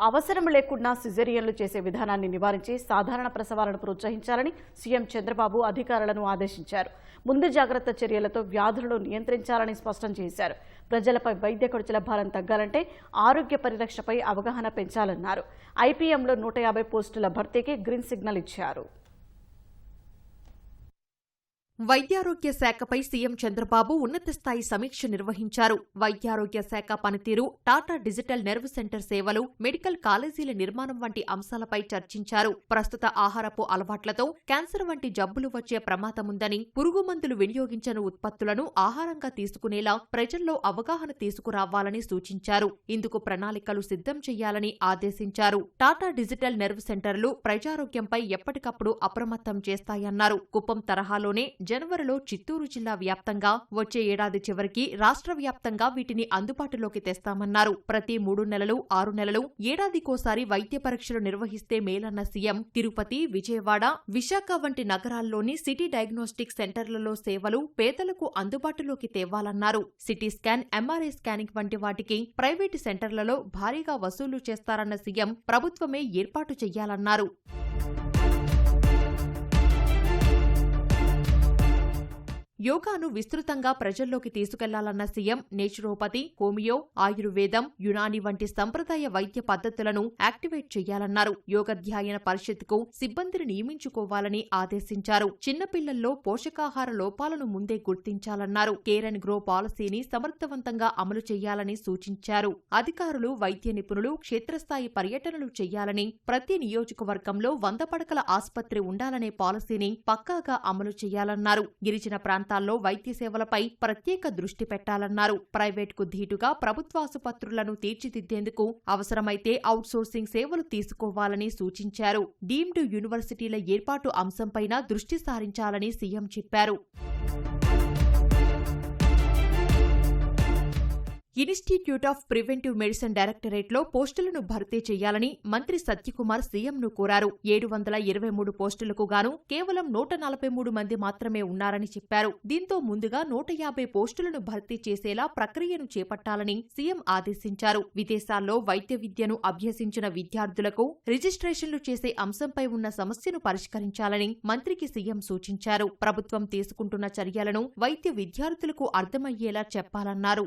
అవసరం లేకుండా సిజేరియన్లు చేసే విధానాన్ని నివారించి సాధారణ ప్రసవాలను ప్రోత్సహించాలని సీఎం చంద్రబాబు అధికారులను ఆదేశించారు. ముందు జాగ్రత్త చర్యలతో వ్యాధులను నియంత్రించాలని స్పష్టం చేశారు. ప్రజలపై వైద్య ఖర్చుల భారం తగ్గాలంటే ఆరోగ్య పరిరక్షపై అవగాహన పెంచాలన్నారు. ఐపీఎంలో నూట యాభై పోస్టుల భర్తీకి గ్రీన్ సిగ్నల్ ఇచ్చారు. వైద్యారోగ్య శాఖపై సీఎం చంద్రబాబు ఉన్నత స్థాయి సమీక్ష నిర్వహించారు. వైద్యారోగ్య శాఖ పనితీరు టాటా డిజిటల్ నెర్వ్ సెంటర్ సేవలు మెడికల్ కాలేజీల నిర్మాణం వంటి అంశాలపై చర్చించారు. ప్రస్తుత ఆహారపు అలవాట్లతో క్యాన్సర్ వంటి జబ్బులు వచ్చే ప్రమాదముందని పురుగు మందులు వినియోగించని ఉత్పత్తులను ఆహారంగా తీసుకునేలా ప్రజల్లో అవగాహన తీసుకురావాలని సూచించారు. ఇందుకు ప్రణాళికలు సిద్ధం చేయాలని ఆదేశించారు. టాటా డిజిటల్ నెర్వ్ సెంటర్లు ప్రజారోగ్యంపై ఎప్పటికప్పుడు అప్రమత్తం చేస్తాయన్నారు. కుప్పం తరహాలోనే జనవరిలో చిత్తూరు జిల్లా వ్యాప్తంగా వచ్చే ఏడాది చివరికి రాష్ట్ర వ్యాప్తంగా వీటిని అందుబాటులోకి తెస్తామన్నారు. ప్రతి మూడు నెలలు ఆరు నెలలు ఏడాదికోసారి వైద్య పరీక్షలు నిర్వహిస్తే మేలన్న సీఎం తిరుపతి విజయవాడ విశాఖ వంటి నగరాల్లోని సిటీ డయాగ్నోస్టిక్ సెంటర్లలో సేవలు పేదలకు అందుబాటులోకి తేవాలన్నారు. సిటీ స్కాన్ ఎంఆర్ఐ స్కానింగ్ వంటి వాటికి ప్రైవేటు సెంటర్లలో భారీగా వసూలు చేస్తారన్న సీఎం ప్రభుత్వమే ఏర్పాటు చేయాలన్నారు యోగాను విస్తృతంగా ప్రజల్లోకి తీసుకెళ్ళాలన్న సీఎం నేచురోపతి హోమియో ఆయుర్వేదం యునాని వంటి సంప్రదాయ వైద్య పద్ధతులను యాక్టివేట్ చేయాలన్నారు. యోగధ్యాయన పరిషత్కు సిబ్బందిని నియమించుకోవాలని ఆదేశించారు. చిన్నపిల్లల్లో పోషకాహార లోపాలను ముందే గుర్తించాలన్నారు. కేర్ అండ్ గ్రో పాలసీని సమర్థవంతంగా అమలు చేయాలని సూచించారు. అధికారులు వైద్య నిపుణులు క్షేత్రస్థాయి పర్యటనలు చేయాలని ప్రతి నియోజకవర్గంలో వంద పడకల ఆసుపత్రి ఉండాలనే పాలసీని పక్కాగా అమలు చేయాలన్నారు. గిరిజన ప్రాంతాల్లో వైద్య సేవలపై ప్రత్యేక దృష్టి పెట్టాలన్నారు. ప్రైవేట్కు ధీటుగా ప్రభుత్వాసుపత్రులను తీర్చిదిద్దేందుకు అవసరమైతే అవుట్సోర్సింగ్ సేవలు తీసుకోవాలని సూచించారు. డీమ్డ్ యూనివర్సిటీల ఏర్పాటు అంశంపైన దృష్టి సారించాలని సీఎం చెప్పారు. ఇన్స్టిట్యూట్ ఆఫ్ ప్రివెంటివ్ మెడిసిన్ డైరెక్టరేట్లో పోస్టులను భర్తీ చేయాలని మంత్రి సత్యకుమార్ సీఎంను కోరారు. ఏడు వందల ఇరవై మూడు పోస్టులకు గాను కేవలం నూట నలభై మూడు మంది మాత్రమే ఉన్నారని చెప్పారు. దీంతో ముందుగా నూట యాభై పోస్టులను భర్తీ చేసేలా ప్రక్రియను చేపట్టాలని సీఎం ఆదేశించారు. విదేశాల్లో వైద్య విద్యను అభ్యసించిన విద్యార్థులకు రిజిస్ట్రేషన్లు చేసే అంశంపై ఉన్న సమస్యను పరిష్కరించాలని మంత్రికి సీఎం సూచించారు. ప్రభుత్వం తీసుకుంటున్న చర్యలను వైద్య విద్యార్థులకు అర్థమయ్యేలా చెప్పాలన్నారు.